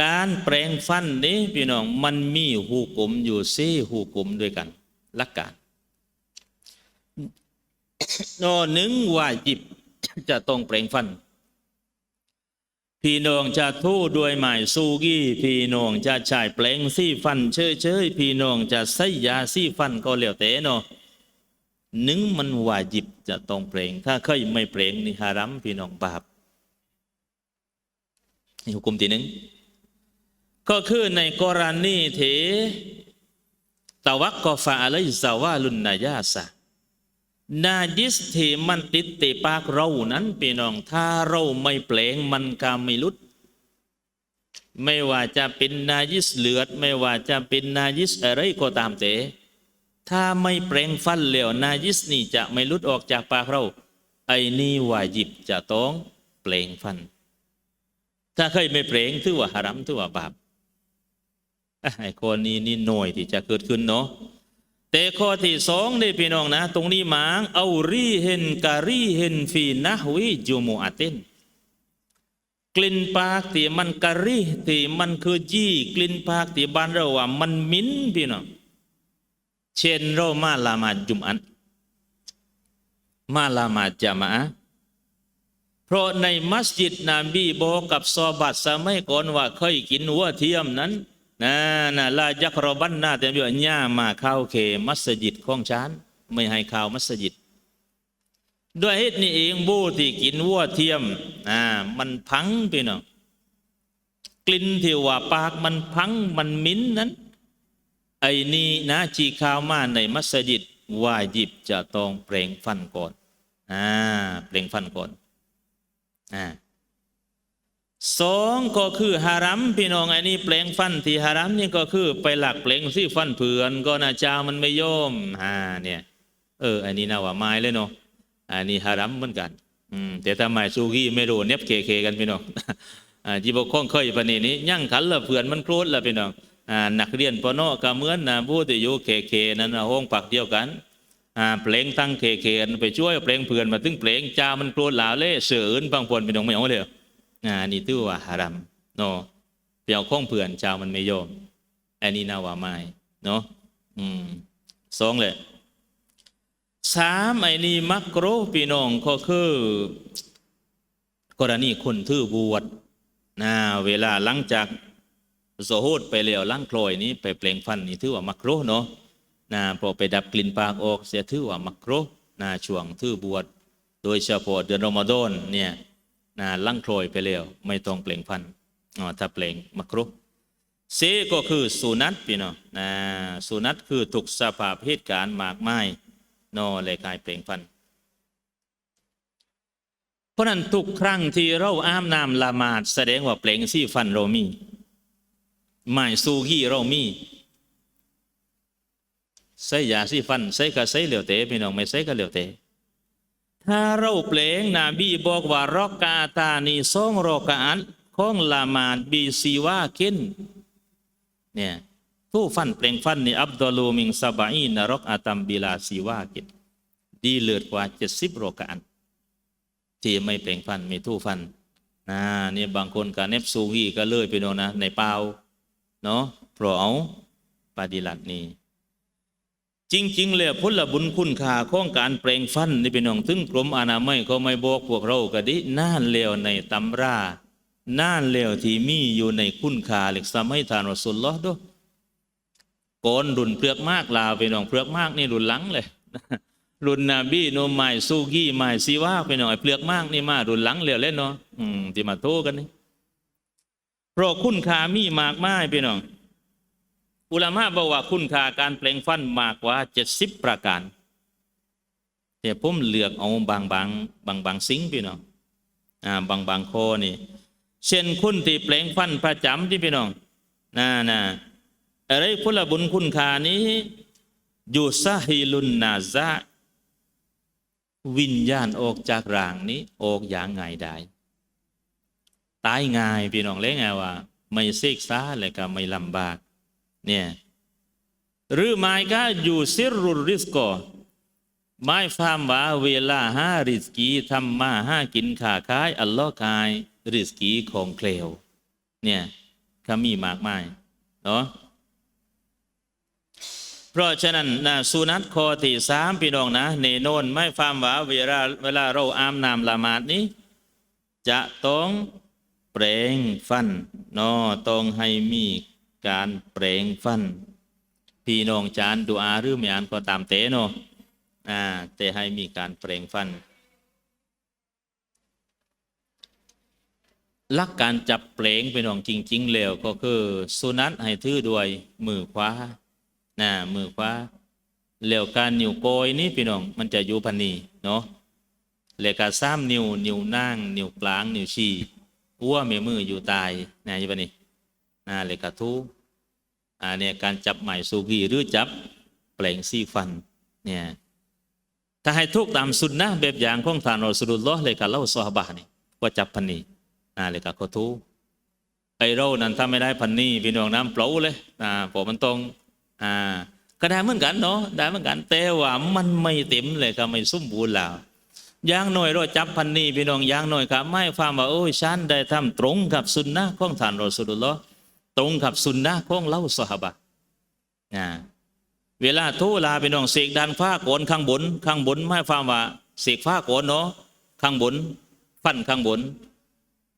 การแปลงฟันนี้พี่น้องมันมีหูกลมอยู่ซี่หูกลมด้วยกันลักการนอหนึ่งว่าจิบจะต้องแปลงฟัน พี่น้องจะทู่ด้วยไม้ซูกี้พี่น้องจะใช้แปลงซี่ฟันเชยเชยพี่น้องจะใส่ยาซี่ฟันก็แล้วแต่เนาะหนึ่งมันว่าจิบจะต้องแปลงถ้าเคยไม่แปลงนี่ฮารัมพี่น้องบาปนี่หุกกลมที่หนึ่ง ก็คือในกรณีเถตะวักกอฟาอะไรสาวาลุนนายาสะนายิสที่มันติดติปากเรานั้นพี่น้องถ้าเราไม่เปลงมันกาไม่ลุด ไม่ว่าจะเป็นนายิสเลือด ไม่ว่าจะเป็นนายิสอะไรก็ตามเตถ้าไม่เปลงฟันเหลวนายิสนี่จะไม่ลุดออกจากปากเรา ไอ้นี่วาจิบจะต้องเปลงฟัน ถ้าเคยไม่เปลงถือว่าหารัมถือว่าบาป ไอ้ข้อนี้นี่หน่อยที่จะเกิดขึ้นเนาะแต่ข้อที่สองนี่พี่น้องนะ ตรงนี้หมางเอารีเห็นการีเห็นฟีนะฮวิจูมูอาเตนกลิ่นปากที่มันการีที่มันคือจี้กลิ่นปากที่บ้านเราว่ามันมิ้นพี่น้องเช่นเรามาละมาจุมอัน มาละมาจามะเพราะในมัสยิดนบีบอกกับซอบัตสมัยก่อนว่าเคยกินหัวเทียมนั้น นะนะลายักรบันนาแต่เบียญ่ามาเข้าเขมัสยิดของฉันไม่ให้เข้ามัสยิด ด้วยเหตุนี้เองบูที่กินวัวเทียมอ่ามันพังไปเนาะกลิ่นที่ว่าปากมันพังมันมิ้นนั้น ไอ้นี่นะจีข้าวมาในมัสยิดวาจิบจะต้องเปล่งฟันก่อนอ่าเปล่งฟันก่อนอ่า สองก็คือฮารัมพี่น้องไอ้นี่แปลงฟันที่ฮารัมนี่ก็คือไปหลักแปลงซี่ฟันเผื่อนก็นาจามันไม่โยมอ่าเนี่ย เอออันนี้น่าว่าไม้เลยเนาะอันนี้ฮารัมเหมือนกัน อืมแต่ถ้าไมซูกี้ไม่รู้เน็บเคเคกันพี่น้องอ่าจีบกข้องเคยปานนี้นี้ยั่งขันละเผื่อนมันโครดละพี่น้องอ่านักเรียนปนอกเหมือนนะผู้ที่อยู่เคเคนั่นห้องปักเดียวกันอ่าเพลงตั้งเคเคไปช่วยเพลงเผื่อนมาถึงเพลงจามันโครดหลาเล่เสืออื่นบางคนพี่น้องไม่เอาเลย อ่านี่ถือว่าฮารัมเนาะเปียวข้องเผื่อนชาวมันไม่ยอมอันนี้นาว่าไม่เนาะอืมสองเลยสามไอ้นี่มักโรพี่น้องก็คือกรณีคนถือบวชนะเวลาหลังจากโซโฮดไปแล้วล้างโคลอยนี้ไปเปล่งฟันนี่ถือว่ามักโรเนาะนะพอไปดับกลิ่นปากออกเสียถือว่ามักโรนะช่วงถือบวชโดยเฉพาะเดือนรอมฎอนเนี่ย นะลั่งโคลยไปแล้วไม่ต้องเปล่งพันอ๋อถ้าเปล่งมักรุเซก็คือสุนัตพี่น้องนะสุนัตคือถูกสภาพเหตุการณ์มากมายนอเลยกลายเปล่งพันเพราะนั้นทุกครั้งที่เราอ้ามน้ำละหมาดแสดงว่าเปล่งซี่ฟันเรามีไม่ซูกี้เรามีใส่ยาซี่ฟันใส่ก็ใส่เหลวเตพี่น้องไม่ใส่ก็เหลวเต ถ้าเราเปลงนาบีบอกว่ารอกกาตานีสองรอกาอันของละมาดบีซีว่ากินเนี่ยผู้ฟันเปลงฟันนี่อับดอลูมิงซาบาอีนรกอาตัมบิลาซีว่ากินดีเลือดกว่าเจ็ดสิบรอกาอันที่ไม่เปลงฟันมีทู่ฟันนะนี่บางคนกับเนฟซูวีก็เลยไปโน่นนะในเปล่าเนาะเพราะเอาปฏิลัตินี้ จริง ๆ แล้วพุทธบุญคุณค่าของการเปล่งฟันนี่เป็นของถึงกรมอนามัยเขาไม่บอกพวกเราก็ดิน่านเลวในตำราน่านเลวที่มีอยู่ในคุณค่าเหล็กสมัยทานรสุลลอด้วยก่อนรุ่นเปลือกมากลาวเป็นของเปลือกมากนี่รุ่นหลังเลยรุ่นนาบีโนไมายซูกี้ไมายซีว่าเป็นของไอเปลือกมากนี่มารุ่นหลังเหลวเล่นเนาะอืมที่มาโทกันนี่เพราะคุณค่ามีมากมายพี่น้อง อุลามะบอกว่าคุณค่าการเปล่งฟันมากกว่าเจ็ดสิบประการ แต่ผมเลือกเอาบางบางบางบางสิ่งพี่น้องอ่าบางบางข้อนี่เช่นคุณที่เปล่งฟันประจำที่พี่น้องน่าน่ะอะไรพลบุญคุณค่านี้อยู่ซาฮิลุนนาซะวิญญาณออกจากร่างนี้ออกอย่างง่ายได้ตายง่ายพี่น้องเล้งไงว่า ไม่เสกซาเลยก็ไม่ลำบาก หรือหมายก็อยู่ซิรุริสโกหมายความว่าเวลาห้าริสกีทำมาห้ากินขาขาย อัลลอฮ์กายริสกีของเคลวเนี่ยก็มีมากมายเนาะเพราะฉะนั้นนะสุนัตข้อที่สามพี่น้องนะเนโนนไม่ฟามว่าเวลาเวลาเราอามน้ำละมาดนี้ จะต้องเปลงฟันนาะต้องให้มี การเปลงฟันพี่น้องจานดูอาหรือไม่อ่านก็ตามเตเนาะอ่าแต่ให้มีการเปลงฟันลักการจับเปลงเป็นของจริง ๆ แล้วก็คือสุนัตให้ถือด้วยมือขวานะมือขวาแล้วการนิ้วโกยนี่พี่น้องมันจะอยู่พันนีเนาะแล้วก็ซ้ำนิ้วนิ้วนางนิ้วกลางนิ้วชี้หัวเมมืออยู่ตายนะอยู่ปะนี่ นะแล้วก็ทูอ่าเนี่ยการจับไหมสูกีหรือจับเปลงซีฟันเนี่ยถ้าให้ทุกตามสุนนะแบบอย่างของท่านรอสุลลอฮ์เลยกับเล่าซอฮบะนี่ก็จับพันนีอ่าเลยกับโคทูไอเรานั้นถ้าไม่ได้พันนีพี่น้องน้ำเปล่าเลยอ่าผมมันตรงอ่าก็ได้เหมือนกันเนาะได้เหมือนกันแต่ว่ามันไม่เต็มเลยก็ไม่สมบูรณ์แล้วอย่างหน่อยเราจับพันนี่พี่น้องอย่างหน่อยครับไม่ฟังว่าโอ้ยฉันได้ทำตรงกับสุนนะของท่านรอสุลลอฮ์ ตรงกับสุนนะของเล่าสหบะอ่าเวลาทูลาพี่น้องเสกดันฟ้าโกนข้างบน ข้างบนไม่ฟังว่าเสกฟ้าโกนเนาะข้างบน ฟันข้างบน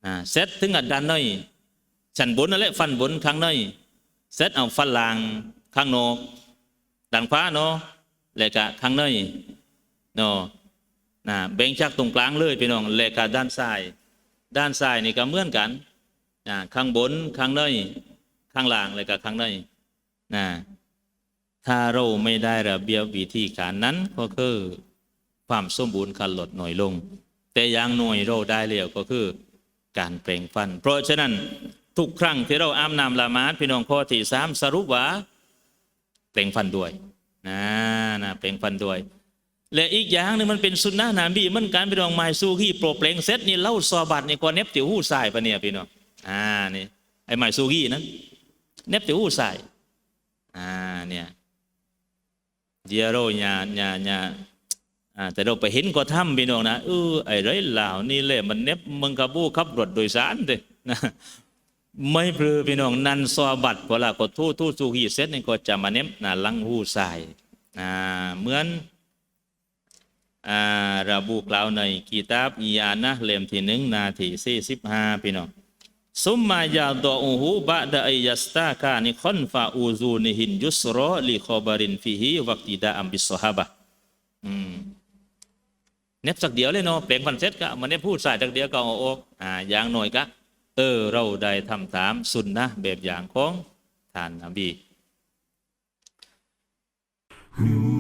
อ่าเสร็จถึงอันดันน้อยฉันบนนั่นแหละฟันบนข้างน้อยเสร็จเอาฟันลางข้างนอกดังฟ้าเนาะแล้วก็ข้างน้อยเนาะนะแบ่งจากตรงกลางเลยพี่น้องแล้วก็ด้านซ้าย ด้านซ้ายนี่ก็เหมือนกันนะข้างบนข้างน้อย ข้างล่างแล้วก็ข้างน้อยนะถ้าเราไม่ได้ระเบียบวิธีการนั้นก็คือความสมบูรณ์การลดหน่อยลง แต่อย่างหน่วยเราได้แล้วก็คือการเปล่งฟัน เพราะฉะนั้นทุกครั้งที่เราอาบน้ำละมาดพี่น้องข้อที่สามสรุปว่าเปล่งฟันด้วยนะนะเปล่งฟันด้วย และอีกอย่างหนึงมันเป็นสุนนะนาบีมันการพี่น้องไม้สู้ที่โปรเปล่งเซตนี่เล่าซอบัตนี่ก็เน็บติวหู้สายปะเนี่ยพี่น้องอ่านี่ไอ้ไม้สู้ที่นั้น เน็บติ๋วหู้สอ่าเนี่ยเดียวเราอย่าอย่าอย่าอ่าแต่เราไปเห็นก็ทำพี่น้องนะเออไอ้ไรเหล่านี่แหละมันเน็บมึงกับบูขับรถโดยสารเด้นะไม่เปลือพี่น้องนันซอบัตเวลาก็ทู่ทู่สูฮีเสร็จนี่ก็จะมาเน็บนะลังหูใส่อ่าเหมือนอ่าระบุกล่าวในกีตาบอียานะเล่มที่หนึ่งนาทีสี่สิบห้าพี่น้อง ซุมมายาดออูฮูบะดะอิยัสตาคานิคอนฟาอูซูนิหินยุสรอลิคอบารินฟิฮิวักติดาอัมบิสซอฮาบะเน็บสักเดียวเลยเนาะเปล่งฟันเสร็จก็มันเน็บพูดใส่สักเดียวก็เอาออกอ่าอย่างหน่อยก็เออเราได้ทำตามสุนนะแบบอย่างของท่านนบี Ooh.